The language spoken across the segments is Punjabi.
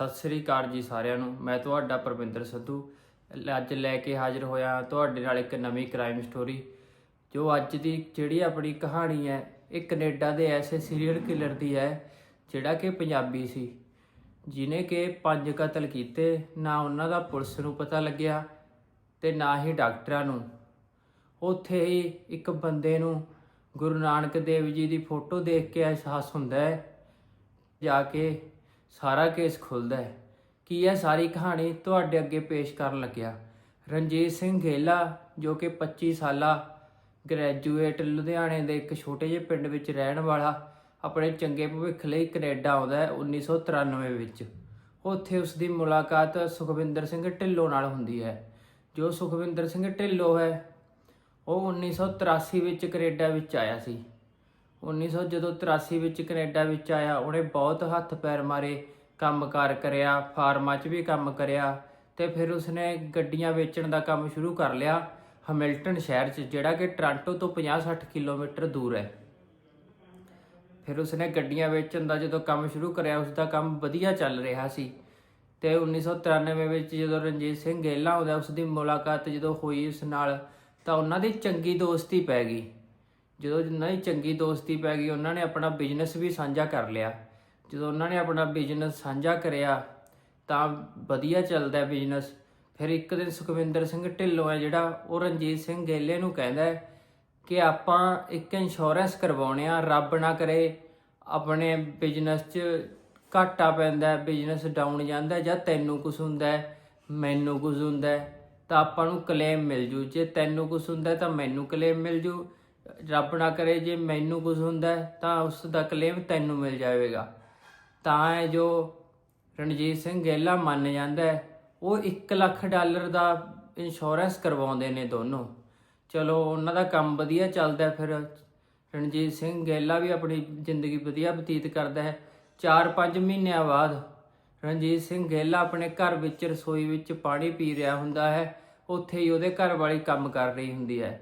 ਸਤਿ ਸ੍ਰੀ ਅਕਾਲ ਜੀ ਸਾਰਿਆਂ ਨੂੰ। ਮੈਂ ਤੁਹਾਡਾ ਪਰਵਿੰਦਰ ਸਿੱਧੂ। ਅੱਜ ਲੈ ਕੇ ਹਾਜ਼ਰ ਹੋਇਆ ਤੁਹਾਡੇ ਨਾਲ ਇੱਕ ਨਵੀਂ ਕ੍ਰਾਈਮ ਸਟੋਰੀ ਜੋ ਅੱਜ ਦੀ ਜਿਹੜੀ ਆਪਣੀ ਕਹਾਣੀ ਹੈ, ਇਹ ਕੈਨੇਡਾ ਦੇ ਐਸੇ ਸੀਰੀਅਲ ਕਿਲਰ ਦੀ ਹੈ, ਜਿਹੜਾ ਕਿ ਪੰਜਾਬੀ ਸੀ। ਜਿਨੇ ਕਿ ਪੰਜ ਕਤਲ ਕੀਤੇ, ਨਾ ਉਹਨਾਂ ਦਾ ਪੁਲਿਸ ਨੂੰ ਪਤਾ ਲੱਗਿਆ ਤੇ ਨਾ ਹੀ ਡਾਕਟਰਾਂ ਨੂੰ। ਉੱਥੇ ਹੀ ਇੱਕ ਬੰਦੇ ਨੂੰ ਗੁਰੂ ਨਾਨਕ ਦੇਵ ਜੀ ਦੀ ਫੋਟੋ ਦੇਖ ਕੇ ਅਹਿਸਾਸ ਹੁੰਦਾ ਹੈ, ਜਾ ਕੇ ਸਾਰਾ ਕੇਸ ਖੁੱਲਦਾ ਹੈ। ਕੀ ਇਹ ਸਾਰੀ ਕਹਾਣੀ ਤੁਹਾਡੇ ਅੱਗੇ ਪੇਸ਼ ਕਰਨ ਲੱਗਿਆ? ਰਣਜੀਤ ਸਿੰਘ ਗੇਲਾ, ਜੋ ਕਿ 25 ਸਾਲਾ ਗ੍ਰੈਜੂਏਟ ਲੁਧਿਆਣੇ ਦੇ ਇੱਕ ਛੋਟੇ ਜਿਹੇ ਪਿੰਡ ਵਿੱਚ ਰਹਿਣ ਵਾਲਾ, ਆਪਣੇ ਚੰਗੇ ਭਵਿੱਖ ਲਈ ਕੈਨੇਡਾ ਆਉਂਦਾ ਹੈ 1993 ਵਿੱਚ। ਉੱਥੇ ਉਸ ਦੀ ਮੁਲਾਕਾਤ ਸੁਖਵਿੰਦਰ ਸਿੰਘ ਢਿੱਲੋਂ ਨਾਲ ਹੁੰਦੀ ਹੈ। ਜੋ ਸੁਖਵਿੰਦਰ ਸਿੰਘ ਢਿੱਲੋਂ ਹੈ, ਉਹ 1983 ਵਿੱਚ ਕੈਨੇਡਾ ਵਿੱਚ ਆਇਆ ਸੀ। 1900 ਜਦੋਂ 83 ਵਿੱਚ ਕੈਨੇਡਾ ਵਿੱਚ ਆਇਆ, ਉਹਨੇ ਬਹੁਤ ਹੱਥ ਪੈਰ ਮਾਰੇ ਕੰਮਕਾਰ ਕਰਿਆ, ਫਾਰਮਾਂ 'ਚ ਵੀ ਕੰਮ ਕਰਿਆ ਤੇ ਫਿਰ ਉਸਨੇ ਗੱਡੀਆਂ ਵੇਚਣ ਦਾ ਕੰਮ ਸ਼ੁਰੂ ਕਰ ਲਿਆ ਹਮਿਲਟਨ ਸ਼ਹਿਰ 'ਚ, ਜਿਹੜਾ ਕਿ ਟ੍ਰਾਂਟੋ ਤੋਂ 50-60 ਕਿਲੋਮੀਟਰ ਦੂਰ ਹੈ। ਫਿਰ ਉਸਨੇ ਗੱਡੀਆਂ ਵੇਚਣ ਦਾ ਜਦੋਂ ਕੰਮ ਸ਼ੁਰੂ ਕਰਿਆ ਉਸ ਦਾ ਕੰਮ ਵਧੀਆ ਚੱਲ ਰਿਹਾ ਸੀ ਤੇ 1993 ਵਿੱਚ ਜਦੋਂ ਰਣਜੀਤ ਸਿੰਘ ਗੇਲਾ ਆਉਂਦਾ ਉਸ ਦੀ ਮੁਲਾਕਾਤ ਜਦੋਂ ਹੋਈ ਉਸ ਨਾਲ, ਤਾਂ ਉਹਨਾਂ ਦੀ ਚੰਗੀ ਦੋਸਤੀ ਪੈ ਗਈ। ਜਦੋਂ ਉਹਨਾਂ ਹੀ ਚੰਗੀ ਦੋਸਤੀ ਪੈ ਗਈ, ਉਹਨਾਂ ਨੇ ਆਪਣਾ ਬਿਜ਼ਨਸ ਵੀ ਸਾਂਝਾ ਕਰ ਲਿਆ। ਜਦੋਂ ਉਹਨਾਂ ਨੇ ਆਪਣਾ ਬਿਜ਼ਨਸ ਸਾਂਝਾ ਕਰਿਆ, ਤਾਂ ਵਧੀਆ ਚੱਲਦਾ ਬਿਜ਼ਨਸ ਫਿਰ ਇੱਕ ਦਿਨ ਸੁਖਵਿੰਦਰ ਸਿੰਘ ਢਿੱਲੋਂ ਹੈ, ਜਿਹੜਾ ਉਹ ਰਣਜੀਤ ਸਿੰਘ ਗੇਲੇ ਨੂੰ ਕਹਿੰਦਾ ਹੈ ਕਿ ਆਪਾਂ ਇੱਕ ਇੰਸ਼ੋਰੈਂਸ ਕਰਵਾਉਣੇ ਆ, ਰੱਬ ਨਾ ਕਰੇ, ਆਪਣੇ ਬਿਜ਼ਨਸ 'ਚ ਘਾਟਾ ਪੈਂਦਾ ਬਿਜ਼ਨਸ ਡਾਊਨ ਜਾਂਦਾ ਜਾਂ ਤੈਨੂੰ ਕੁਝ ਹੁੰਦਾ ਮੈਨੂੰ ਕੁਝ ਹੁੰਦਾ ਤਾਂ ਆਪਾਂ ਨੂੰ ਕਲੇਮ ਮਿਲ ਜੂ। ਜੇ ਤੈਨੂੰ ਕੁਝ ਹੁੰਦਾ ਤਾਂ ਮੈਨੂੰ ਕਲੇਮ ਮਿਲ ਜੂ। ਰੱਬ ਨਾ ਕਰੇ ਜੇ ਮੈਨੂੰ ਕੁਝ ਹੁੰਦਾ ਤਾਂ ਉਸ ਦਾ ਕਲੇਮ ਤੈਨੂੰ ਮਿਲ ਜਾਵੇਗਾ। ਤਾਂ ਇਹ ਜੋ ਰਣਜੀਤ ਸਿੰਘ ਗੇਲਾ ਮੰਨ ਜਾਂਦਾ ਹੈ, ਉਹ 1 ਲੱਖ ਡਾਲਰ ਦਾ ਇੰਸ਼ੋਰੈਂਸ ਕਰਵਾਉਂਦੇ ਨੇ ਦੋਨੋਂ। ਚਲੋ, ਉਹਨਾਂ ਦਾ ਕੰਮ ਵਧੀਆ ਚੱਲਦਾ ਫਿਰ ਰਣਜੀਤ ਸਿੰਘ ਗੇਲਾ ਵੀ ਆਪਣੀ ਜ਼ਿੰਦਗੀ ਵਧੀਆ ਬਤੀਤ ਕਰਦਾ ਹੈ। 4-5 ਮਹੀਨਿਆਂ ਬਾਅਦ ਰਣਜੀਤ ਸਿੰਘ ਗੇਲਾ ਆਪਣੇ ਘਰ ਵਿੱਚ ਰਸੋਈ ਵਿੱਚ ਪਾਣੀ ਪੀ ਰਿਹਾ ਹੁੰਦਾ ਹੈ, ਉੱਥੇ ਹੀ ਉਹਦੇ ਘਰ ਵਾਲੀ ਕੰਮ ਕਰ ਰਹੀ ਹੁੰਦੀ ਹੈ।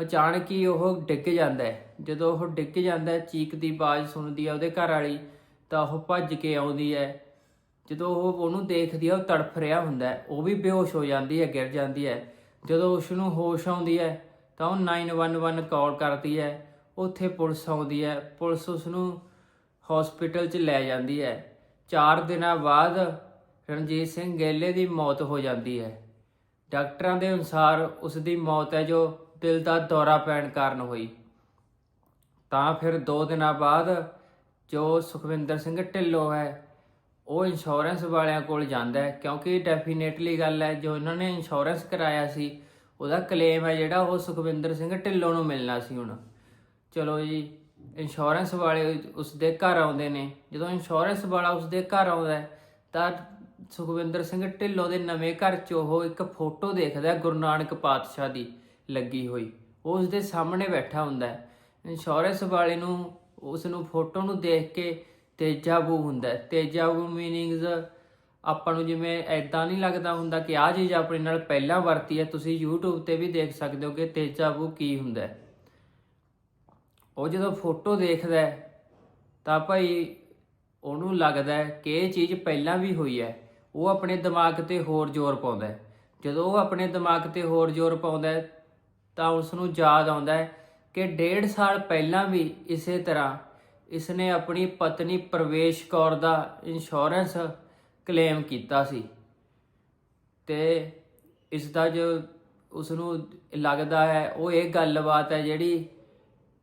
ਅਚਾਨਕ ਹੀ ਉਹ ਡਿੱਗ ਜਾਂਦਾ ਹੈ। ਜਦੋਂ ਉਹ ਡਿੱਗ ਜਾਂਦਾ ਹੈ, ਚੀਕ ਦੀ ਆਵਾਜ਼ ਸੁਣਦੀ ਹੈ ਉਹਦੇ ਘਰ ਵਾਲੀ, ਤਾਂ ਉਹ ਭੱਜ ਕੇ ਆਉਂਦੀ ਹੈ। ਜਦੋਂ ਉਹ ਉਹਨੂੰ ਦੇਖਦੀ ਹੈ, ਉਹ ਤੜਫ ਰਿਹਾ ਹੁੰਦਾ ਹੈ। ਉਹ ਵੀ ਬੇਹੋਸ਼ ਹੋ ਜਾਂਦੀ ਹੈ, ਗਿਰ ਜਾਂਦੀ ਹੈ। ਜਦੋਂ ਉਸ ਨੂੰ ਹੋਸ਼ ਆਉਂਦੀ ਹੈ, ਤਾਂ ਉਹ 911 ਕਾਲ ਕਰਦੀ ਹੈ। ਉੱਥੇ ਪੁਲਿਸ ਆਉਂਦੀ ਹੈ। ਪੁਲਿਸ ਉਸ ਨੂੰ ਹਸਪੀਟਲ 'ਚ ਲੈ ਜਾਂਦੀ ਹੈ। 4 ਦਿਨਾਂ ਬਾਅਦ ਰਣਜੀਤ ਸਿੰਘ ਗੇਲੇ ਦੀ ਮੌਤ ਹੋ ਜਾਂਦੀ ਹੈ। ਡਾਕਟਰਾਂ ਦੇ ਅਨੁਸਾਰ ਉਸ ਦੀ ਮੌਤ ਹੈ ਜੋ ਦਿਲ ਦਾ ਦੌਰਾ ਪੈਣ ਕਾਰਨ ਹੋਈ। ਤਾਂ ਫਿਰ 2 ਦਿਨਾਂ ਬਾਅਦ ਜੋ ਸੁਖਵਿੰਦਰ ਸਿੰਘ ਢਿੱਲੋਂ ਹੈ, ਉਹ ਇੰਸ਼ੋਰੈਂਸ ਵਾਲਿਆਂ ਕੋਲ ਜਾਂਦਾ ਹੈ। ਕਿਉਂਕਿ ਡੈਫੀਨੇਟਲੀ ਗੱਲ ਹੈ, ਜੋ ਇਹਨਾਂ ਨੇ ਇੰਸ਼ੋਰੈਂਸ ਕਰਾਇਆ ਸੀ, ਉਹਦਾ ਕਲੇਮ ਹੈ ਜਿਹੜਾ ਉਹ ਸੁਖਵਿੰਦਰ ਸਿੰਘ ਢਿੱਲੋਂ ਨੂੰ ਮਿਲਣਾ ਸੀ ਹੁਣ। ਚਲੋ ਜੀ ਇੰਸ਼ੋਰੈਂਸ ਵਾਲੇ ਉਸ ਦੇ ਘਰ ਆਉਂਦੇ ਨੇ। ਜਦੋਂ ਇੰਸ਼ੋਰੈਂਸ ਵਾਲਾ ਉਸ ਦੇ ਘਰ ਆਉਂਦਾ ਤਾਂ ਸੁਖਵਿੰਦਰ ਸਿੰਘ ਢਿੱਲੋਂ ਦੇ ਨਵੇਂ ਘਰ 'ਚ ਉਹ ਇੱਕ ਫੋਟੋ ਦੇਖਦਾ ਗੁਰੂ ਨਾਨਕ ਪਾਤਸ਼ਾਹ ਦੀ। ਲੱਗੀ ਹੋਈ। ਉਹ ਉਸ ਦੇ ਸਾਹਮਣੇ ਬੈਠਾ ਹੁੰਦਾ ਹੈ। ਇੰਸ਼ੋਰੈਂਸ ਵਾਲੇ ਨੂੰ, ਉਸ ਨੂੰ ਫੋਟੋ ਨੂੰ ਦੇਖ ਕੇ ਤੇਜਾਬੂ ਹੁੰਦਾ ਹੈ। ਤੇਜਾਬੂ ਮੀਨਿੰਗਸ ਆਪਾਂ ਨੂੰ ਜਿਵੇਂ ਐਦਾਂ ਨਹੀਂ ਲੱਗਦਾ ਹੁੰਦਾ ਕਿ ਆਹ ਚੀਜ਼ ਆਪਣੇ ਨਾਲ ਪਹਿਲਾਂ ਵਰਤੀ ਹੈ। ਤੁਸੀਂ YouTube ਤੇ ਵੀ ਦੇਖ ਸਕਦੇ ਹੋ ਕਿ ਤੇਜਾਬੂ ਕੀ ਹੁੰਦਾ ਹੈ। ਉਹ ਜਦੋਂ ਫੋਟੋ ਦੇਖਦਾ ਹੈ, ਤਾਂ ਭਾਈ ਉਹਨੂੰ ਲੱਗਦਾ ਹੈ ਕਿ ਇਹ ਚੀਜ਼ ਪਹਿਲਾਂ ਵੀ ਹੋਈ ਹੈ। ਉਹ ਆਪਣੇ ਦਿਮਾਗ ਤੇ ਹੋਰ ਜ਼ੋਰ ਪਾਉਂਦਾ ਹੈ। ਜਦੋਂ ਉਹ ਆਪਣੇ ਦਿਮਾਗ ਤੇ ਹੋਰ ਜ਼ੋਰ ਪਾਉਂਦਾ ਹੈ ਤਾਂ ਉਸ ਨੂੰ ਯਾਦ ਆਉਂਦਾ ਹੈ ਕਿ ਡੇਢ ਸਾਲ ਪਹਿਲਾਂ ਵੀ ਇਸੇ ਤਰ੍ਹਾਂ ਇਸਨੇ ਆਪਣੀ ਪਤਨੀ ਪ੍ਰਵੇਸ਼ ਕੌਰ ਦਾ ਇੰਸ਼ੋਰੈਂਸ ਕਲੇਮ ਕੀਤਾ ਸੀ। ਤੇ ਇਸ ਦਾ ਜੋ ਉਸ ਨੂੰ ਲੱਗਦਾ ਹੈ, ਉਹ ਇਹ ਗੱਲਬਾਤ ਹੈ ਜਿਹੜੀ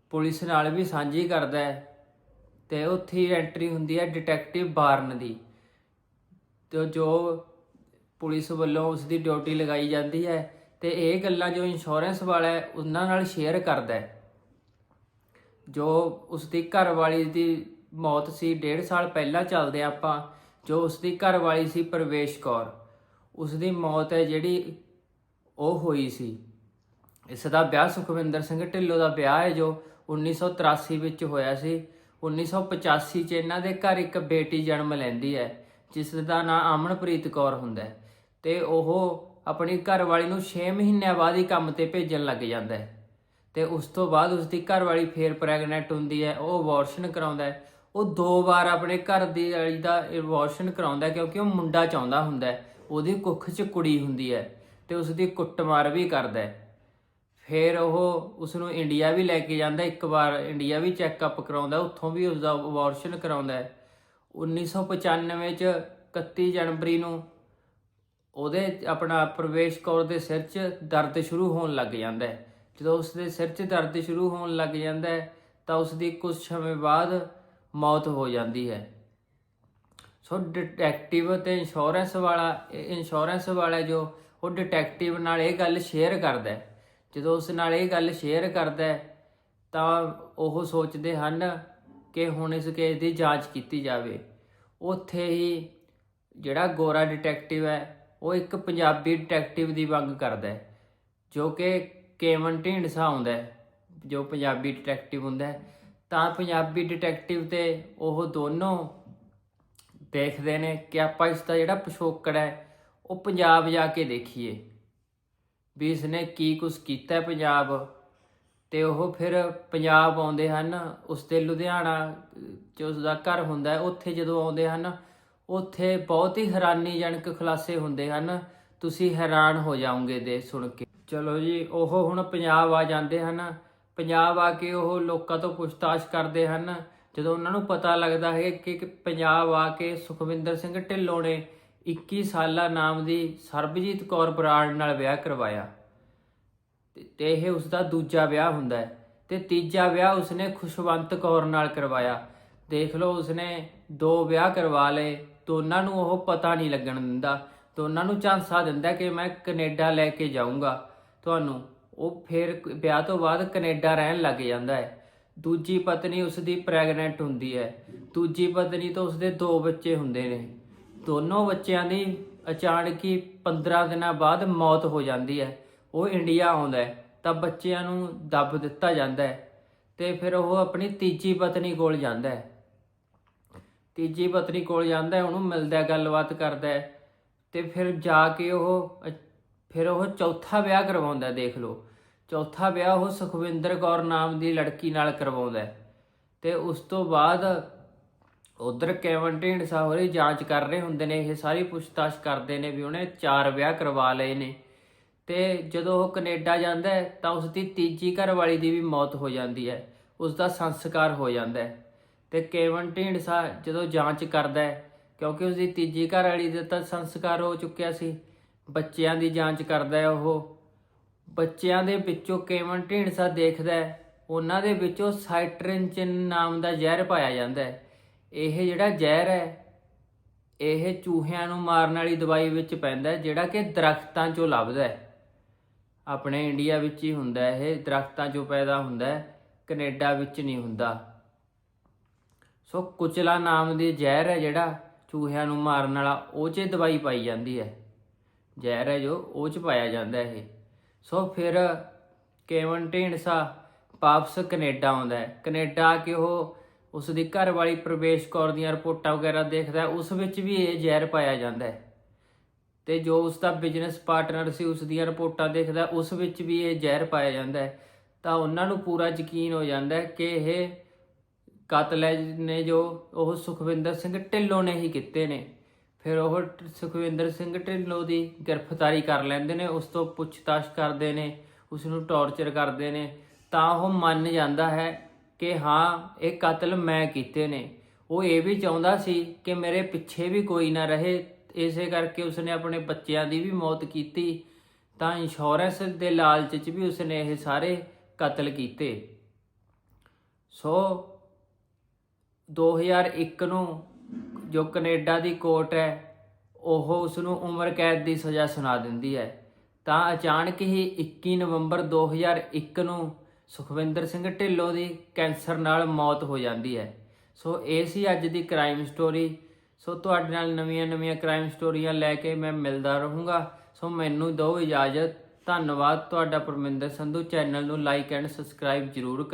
ਪੁਲਿਸ ਨਾਲ ਵੀ ਸਾਂਝੀ ਕਰਦਾ ਹੈ ਤੇ ਉੱਥੇ ਐਂਟਰੀ ਹੁੰਦੀ ਹੈ ਡਿਟੈਕਟਿਵ ਬਾਰਨ ਦੀ। ਤੇ ਜੋ ਪੁਲਿਸ ਵੱਲੋਂ ਉਸ ਦੀ ਡਿਊਟੀ ਲਗਾਈ ਜਾਂਦੀ ਹੈ ਤੇ ਇਹ ਗੱਲਾਂ ਜੋ ਇੰਸ਼ੋਰੈਂਸ ਵਾਲਾ ਹੈ, ਉਹਨਾਂ ਨਾਲ ਸ਼ੇਅਰ ਕਰਦਾ ਹੈ। ਜੋ ਉਸ ਦੀ ਘਰ ਵਾਲੀ ਦੀ ਮੌਤ ਸੀ, ਡੇਢ ਸਾਲ ਪਹਿਲਾਂ ਚੱਲਦੇ ਹਾਂ ਆਪਾਂ, ਜੋ ਉਸ ਦੀ ਘਰ ਵਾਲੀ ਸੀ ਪਰਵੇਸ਼ ਕੌਰ ਉਸ ਦੀ ਮੌਤ ਹੈ ਜਿਹੜੀ ਉਹ ਹੋਈ ਸੀ। ਇਸ ਦਾ ਵਿਆਹ ਸੁਖਵਿੰਦਰ ਸਿੰਘ ਢਿੱਲੋਂ ਦਾ ਵਿਆਹ ਹੈ, ਜੋ 1983 ਵਿੱਚ ਹੋਇਆ ਸੀ। 1985 ਚ ਇਹਨਾਂ ਦੇ ਘਰ ਇੱਕ ਬੇਟੀ ਜਨਮ ਲੈਂਦੀ ਹੈ, ਜਿਸ ਦਾ ਨਾਂ ਅਮਨਪ੍ਰੀਤ ਕੌਰ ਹੁੰਦਾ ਹੈ। ਤੇ ਉਹ ਆਪਣੀ ਘਰਵਾਲੀ ਨੂੰ 6 ਮਹੀਨਿਆਂ ਬਾਅਦ ਹੀ ਕੰਮ ਤੇ ਭੇਜਣ ਲੱਗ ਜਾਂਦਾ ਹੈ। ਤੇ ਉਸ ਤੋਂ ਬਾਅਦ ਉਸ ਦੀ ਘਰਵਾਲੀ ਫੇਰ ਪ੍ਰੈਗਨੈਂਟ ਹੁੰਦੀ ਹੈ, ਉਹ ਅਬੋਰਸ਼ਨ ਕਰਾਉਂਦਾ ਹੈ। ਉਹ ਦੋ ਵਾਰ ਆਪਣੇ ਘਰ ਦੀ ਵਾਲੀ ਦਾ ਅਬੋਰਸ਼ਨ ਕਰਾਉਂਦਾ ਕਿਉਂਕਿ ਉਹ ਮੁੰਡਾ ਚਾਹੁੰਦਾ ਹੁੰਦਾ ਹੈ। ਉਹਦੀ ਕੁੱਖ 'ਚ ਕੁੜੀ ਹੁੰਦੀ ਹੈ ਤੇ ਉਸ ਦੀ ਕੁੱਟਮਾਰ ਵੀ ਕਰਦਾ ਹੈ। ਫਿਰ ਉਹ ਉਸ ਨੂੰ ਇੰਡੀਆ ਵੀ ਲੈ ਕੇ ਜਾਂਦਾ ਇੱਕ ਵਾਰ ਇੰਡੀਆ ਵੀ ਚੈੱਕਅਪ ਕਰਾਉਂਦਾ ਉੱਥੋਂ ਵੀ ਉਸ ਦਾ ਅਬੋਰਸ਼ਨ ਕਰਾਉਂਦਾ ਹੈ। 1995 ਚ 31 ਜਨਵਰੀ ਨੂੰ ਉਹਦੇ ਆਪਣਾ ਪ੍ਰਵੇਸ਼ ਕੌਰ ਦੇ ਸਿਰ 'ਚ ਦਰਦ ਸ਼ੁਰੂ ਹੋਣ ਲੱਗ ਜਾਂਦਾ ਹੈ। ਜਦੋਂ ਉਸ ਦੇ ਸਿਰ 'ਚ ਦਰਦ ਸ਼ੁਰੂ ਹੋਣ ਲੱਗ ਜਾਂਦਾ ਹੈ, ਤਾਂ ਉਸ ਦੀ ਕੁਝ ਸਮੇਂ ਬਾਅਦ ਮੌਤ ਹੋ ਜਾਂਦੀ ਹੈ। ਸੋ ਡਿਟੈਕਟਿਵ ਤੇ ਇੰਸ਼ੋਰੈਂਸ ਵਾਲਾ ਇੰਸ਼ੋਰੈਂਸ ਵਾਲਾ ਜੋ, ਉਹ ਡਿਟੈਕਟਿਵ ਨਾਲ ਇਹ ਗੱਲ ਸ਼ੇਅਰ ਕਰਦਾ ਹੈ। ਜਦੋਂ ਉਸ ਨਾਲ ਇਹ ਗੱਲ ਸ਼ੇਅਰ ਕਰਦਾ ਹੈ, ਤਾਂ ਉਹ ਸੋਚਦੇ ਹਨ ਕਿ ਹੁਣ ਇਸ ਕੇਸ ਦੀ ਜਾਂਚ ਕੀਤੀ ਜਾਵੇ। ਉੱਥੇ ਹੀ ਜਿਹੜਾ ਗੋਰਾ ਡਿਟੈਕਟਿਵ ਹੈ ਉਹ ਇੱਕ ਪੰਜਾਬੀ ਡਿਟੈਕਟਿਵ ਦੀ ਮੰਗ ਕਰਦਾ ਹੈ, ਜੋ ਕਿ ਕੇਵਨ ਢੀਂਡਸਾ ਆਉਂਦਾ ਹੈ, ਜੋ ਪੰਜਾਬੀ ਡਿਟੈਕਟਿਵ ਹੁੰਦਾ ਹੈ। ਤਾਂ ਪੰਜਾਬੀ ਡਿਟੈਕਟਿਵ ਤੇ ਉਹ ਦੋਨੋਂ ਦੇਖਦੇ ਨੇ ਕਿ ਆਪਾਂ ਇਸ ਦਾ ਜਿਹੜਾ ਪਿਛੋਕੜ ਹੈ, ਉਹ ਪੰਜਾਬ ਜਾ ਕੇ ਦੇਖੀਏ। ਵੀ ਇਸਨੇ ਕੀ ਕੁਝ ਕੀਤਾ ਪੰਜਾਬ। ਤੇ ਉਹ ਫਿਰ ਪੰਜਾਬ ਆਉਂਦੇ ਹਨ, ਉਸ ਦੇ ਲੁਧਿਆਣਾ ਜੋ ਉਸ ਦਾ ਘਰ ਹੁੰਦਾ ਹੈ, ਉੱਥੇ ਜਦੋਂ ਆਉਂਦੇ ਹਨ ਉੱਥੇ ਬਹੁਤ ਹੀ ਹੈਰਾਨੀਜਨਕ ਖੁਲਾਸੇ ਹੁੰਦੇ ਹਨ। ਤੁਸੀਂ ਹੈਰਾਨ ਹੋ ਜਾਓਗੇ ਦੇ ਸੁਣ ਕੇ। ਚਲੋ ਜੀ, ਉਹ ਹੁਣ ਪੰਜਾਬ ਆ ਜਾਂਦੇ ਹਨ। ਪੰਜਾਬ ਆ ਕੇ ਉਹ ਲੋਕਾਂ ਤੋਂ ਪੁੱਛਤਾਛ ਕਰਦੇ ਹਨ। ਜਦੋਂ ਉਹਨਾਂ ਨੂੰ ਪਤਾ ਲੱਗਦਾ ਹੈ ਕਿ ਪੰਜਾਬ ਆ ਕੇ ਸੁਖਵਿੰਦਰ ਸਿੰਘ ਢਿੱਲੋਂ ਨੇ 21 ਸਾਲਾ ਨਾਮ ਦੀ ਸਰਬਜੀਤ ਕੌਰ ਬਰਾੜ ਨਾਲ ਵਿਆਹ ਕਰਵਾਇਆ। ਤੇ- ਤੇ ਇਹ ਉਸ ਦਾ ਦੂਜਾ ਵਿਆਹ ਹੁੰਦਾ ਹੈ। ਤੇ ਤੀਜਾ ਵਿਆਹ ਉਸਨੇ ਖੁਸ਼ਵੰਤ ਕੌਰ ਨਾਲ ਕਰਵਾਇਆ। ਦੇਖ ਲਓ, ਉਸਨੇ ਦੋ ਵਿਆਹ ਕਰਵਾ ਲਏ। ਦੋਨਾਂ ਨੂੰ ਉਹ ਪਤਾ ਨਹੀਂ ਲੱਗਣ ਦਿੰਦਾ ਦੋਨਾਂ ਨੂੰ ਝਾਂਸਾ ਦਿੰਦਾ ਕਿ ਮੈਂ ਕੈਨੇਡਾ ਲੈ ਕੇ ਜਾਊਂਗਾ। ਤੁਹਾਨੂੰ ਉਹ ਫਿਰ ਵਿਆਹ ਤੋਂ ਬਾਅਦ ਕੈਨੇਡਾ ਰਹਿਣ ਲੱਗ ਜਾਂਦਾ ਹੈ। ਦੂਜੀ ਪਤਨੀ ਉਸ ਦੀ ਪ੍ਰੈਗਨੈਂਟ ਹੁੰਦੀ ਹੈ। ਦੂਜੀ ਪਤਨੀ ਤੋਂ ਉਸਦੇ ਦੋ ਬੱਚੇ ਹੁੰਦੇ ਨੇ। ਦੋਨੋਂ ਬੱਚਿਆਂ ਦੀ ਅਚਾਨਕ ਹੀ 15 ਦਿਨਾਂ ਬਾਅਦ ਮੌਤ ਹੋ ਜਾਂਦੀ ਹੈ। ਉਹ ਇੰਡੀਆ ਆਉਂਦਾ ਹੈ, ਤਾਂ ਬੱਚਿਆਂ ਨੂੰ ਦੱਬ ਦਿੱਤਾ ਜਾਂਦਾ ਹੈ ਤੇ ਫਿਰ ਉਹ ਆਪਣੀ ਤੀਜੀ ਪਤਨੀ ਕੋਲ ਜਾਂਦਾ ਹੈ। ਤੀਜੀ ਪਤਨੀ ਕੋਲ ਜਾਂਦਾ ਹੈ, ਉਹਨੂੰ ਮਿਲਦਾ ਹੈ, ਗੱਲਬਾਤ ਕਰਦਾ ਹੈ ਤੇ ਫਿਰ ਜਾ ਕੇ ਉਹ ਫਿਰ ਉਹ ਚੌਥਾ ਵਿਆਹ ਕਰਵਾਉਂਦਾ ਦੇਖ ਲਓ। ਚੌਥਾ ਵਿਆਹ ਉਹ ਸੁਖਵਿੰਦਰ ਕੌਰ ਨਾਮ ਦੀ ਲੜਕੀ ਨਾਲ ਕਰਵਾਉਂਦਾ ਹੈ। ਤੇ ਉਸ ਤੋਂ ਬਾਅਦ ਉਧਰ ਕੈਵਨ ਢੀਂਡਸਾ ਹੋਰੀ ਜਾਂਚ ਕਰ ਰਹੇ ਹੁੰਦੇ ਨੇ, ਇਹ ਸਾਰੀ ਪੁੱਛਤਾਛ ਕਰਦੇ ਨੇ ਵੀ ਉਹਨੇ ਚਾਰ ਵਿਆਹ ਕਰਵਾ ਲਏ ਨੇ। ਤੇ ਜਦੋਂ ਉਹ ਕੈਨੇਡਾ ਜਾਂਦਾ ਤਾਂ ਉਸ ਦੀ ਤੀਜੀ ਘਰਵਾਲੀ ਦੀ ਵੀ ਮੌਤ ਹੋ ਜਾਂਦੀ ਹੈ ਉਸ ਦਾ ਸੰਸਕਾਰ ਹੋ ਜਾਂਦਾ ਹੈ। ਤੇ ਕੇਵਨ ਢੀਂਡਸਾ ਜਦੋਂ ਜਾਂਚ ਕਰਦਾ ਹੈ, ਕਿਉਂਕਿ ਉਸ ਦੀ ਤੀਜੀ ਘਰਵਾਲੀ ਦਾ ਤਾਂ ਸੰਸਕਾਰ ਹੋ ਚੁੱਕਿਆ ਸੀ। ਬੱਚਿਆਂ ਦੀ ਜਾਂਚ ਕਰਦਾ ਹੈ ਉਹ। ਬੱਚਿਆਂ ਦੇ ਵਿੱਚੋਂ ਕੇਵਨ ਢੀਂਡਸਾ ਦੇਖਦਾ ਹੈ, ਉਹਨਾਂ ਦੇ ਵਿੱਚੋਂ ਸਾਈਟ੍ਰਿਨਚਿਨ ਨਾਮ ਦਾ ਜ਼ਹਿਰ ਪਾਇਆ ਜਾਂਦਾ ਹੈ। ਇਹ ਜਿਹੜਾ ਜ਼ਹਿਰ ਹੈ, ਇਹ ਚੂਹਿਆਂ ਨੂੰ ਮਾਰਨ ਵਾਲੀ ਦਵਾਈ ਵਿੱਚ ਪੈਂਦਾ ਹੈ, ਜਿਹੜਾ ਕਿ ਦਰਖਤਾਂ 'ਚੋਂ ਲੱਭਦਾ ਹੈ। ਆਪਣੇ ਇੰਡੀਆ ਵਿੱਚ ਹੀ ਹੁੰਦਾ ਇਹ ਦਰਖਤਾਂ 'ਚੋਂ ਪੈਦਾ ਹੁੰਦਾ ਹੈ, ਕੈਨੇਡਾ ਵਿੱਚ ਨਹੀਂ ਹੁੰਦਾ। ਸੋ ਕੁਚਲਾ ਨਾਮ ਦੀ ਜ਼ਹਿਰ ਹੈ ਜਿਹੜਾ ਚੂਹਿਆਂ ਨੂੰ ਮਾਰਨ ਵਾਲਾ, ਉਹ 'ਚ ਦਵਾਈ ਪਾਈ ਜਾਂਦੀ ਹੈ। ਜ਼ਹਿਰ ਹੈ ਜੋ, ਉਹ 'ਚ ਪਾਇਆ ਜਾਂਦਾ ਇਹ। ਸੋ ਫਿਰ ਕੇਵਨ ਢੀਂਡਸਾ ਵਾਪਸ ਕੈਨੇਡਾ ਆਉਂਦਾ ਹੈ। ਕੈਨੇਡਾ ਆ ਕੇ ਉਹ ਉਸ ਦੀ ਘਰ ਵਾਲੀ ਪ੍ਰਵੇਸ਼ ਕੌਰ ਦੀਆਂ ਰਿਪੋਰਟਾਂ ਵਗੈਰਾ ਦੇਖਦਾ ਉਸ ਵਿੱਚ ਵੀ ਇਹ ਜ਼ਹਿਰ ਪਾਇਆ ਜਾਂਦਾ ਹੈ। ਤੇ ਜੋ ਉਸ ਦਾ ਬਿਜ਼ਨਸ ਪਾਰਟਨਰ ਸੀ, ਉਸ ਦੀਆਂ ਰਿਪੋਰਟਾਂ ਦੇਖਦਾ ਉਸ ਵਿੱਚ ਵੀ ਇਹ ਜ਼ਹਿਰ ਪਾਇਆ ਜਾਂਦਾ ਹੈ। ਤਾਂ ਉਹਨਾਂ ਨੂੰ ਪੂਰਾ ਯਕੀਨ ਹੋ ਜਾਂਦਾ ਹੈ ਕਿ ਇਹ ਕਤਲ ਹੈ ਨੇ ਜੋ ਉਹ ਸੁਖਵਿੰਦਰ ਸਿੰਘ ਢਿੱਲੋਂ ਨੇ ਹੀ ਕੀਤੇ ਨੇ। ਫਿਰ ਉਹ ਸੁਖਵਿੰਦਰ ਸਿੰਘ ਢਿੱਲੋਂ ਦੀ ਗ੍ਰਿਫਤਾਰੀ ਕਰ ਲੈਂਦੇ ਨੇ, ਉਸ ਤੋਂ ਪੁੱਛਤਾਛ ਕਰਦੇ ਨੇ ਉਸ ਨੂੰ ਟੌਰਚਰ ਕਰਦੇ ਨੇ। ਤਾਂ ਉਹ ਮੰਨ ਜਾਂਦਾ ਹੈ ਕਿ ਹਾਂ, ਇਹ ਕਤਲ ਮੈਂ ਕੀਤੇ ਨੇ। ਉਹ ਇਹ ਵੀ ਚਾਹੁੰਦਾ ਸੀ ਕਿ ਮੇਰੇ ਪਿੱਛੇ ਵੀ ਕੋਈ ਨਾ ਰਹੇ। ਇਸੇ ਕਰਕੇ ਉਸਨੇ ਆਪਣੇ ਬੱਚਿਆਂ ਦੀ ਵੀ ਮੌਤ ਕੀਤੀ। ਤਾਂ ਇੰਸ਼ੋਰੈਂਸ ਦੇ ਲਾਲਚ 'ਚ ਵੀ ਉਸਨੇ ਇਹ ਸਾਰੇ ਕਤਲ ਕੀਤੇ। ਸੋ 2001 ਨੂੰ ਜੋ ਕੈਨੇਡਾ ਦੀ ਕੋਰਟ ਹੈ, ਉਹ ਉਸ ਨੂੰ ਉਮਰ ਕੈਦ ਦੀ ਸਜ਼ਾ ਸੁਣਾ ਦਿੰਦੀ ਹੈ। ਤਾਂ ਅਚਾਨਕ ਹੀ 21 ਨਵੰਬਰ 2001 ਨੂੰ ਸੁਖਵਿੰਦਰ ਸਿੰਘ ਢਿੱਲੋਂ ਦੀ ਕੈਂਸਰ ਨਾਲ ਮੌਤ ਹੋ ਜਾਂਦੀ ਹੈ। ਸੋ ਇਹ ਸੀ ਅੱਜ ਦੀ ਕ੍ਰਾਈਮ ਸਟੋਰੀ ਸੋ ਤੁਹਾਡੇ ਨਾਲ ਨਵੀਆਂ-ਨਵੀਆਂ ਕ੍ਰਾਈਮ ਸਟੋਰੀਆਂ ਲੈ ਕੇ ਮੈਂ ਮਿਲਦਾ ਰਹੂੰਗਾ। ਸੋ ਮੈਨੂੰ ਦਿਓ ਇਜਾਜ਼ਤ। ਧੰਨਵਾਦ ਤੁਹਾਡਾ ਪਰਮਿੰਦਰ ਸੰਧੂ। ਚੈਨਲ ਨੂੰ ਲਾਈਕ ਐਂਡ ਸਬਸਕ੍ਰਾਈਬ ਜਰੂਰ ਕਰ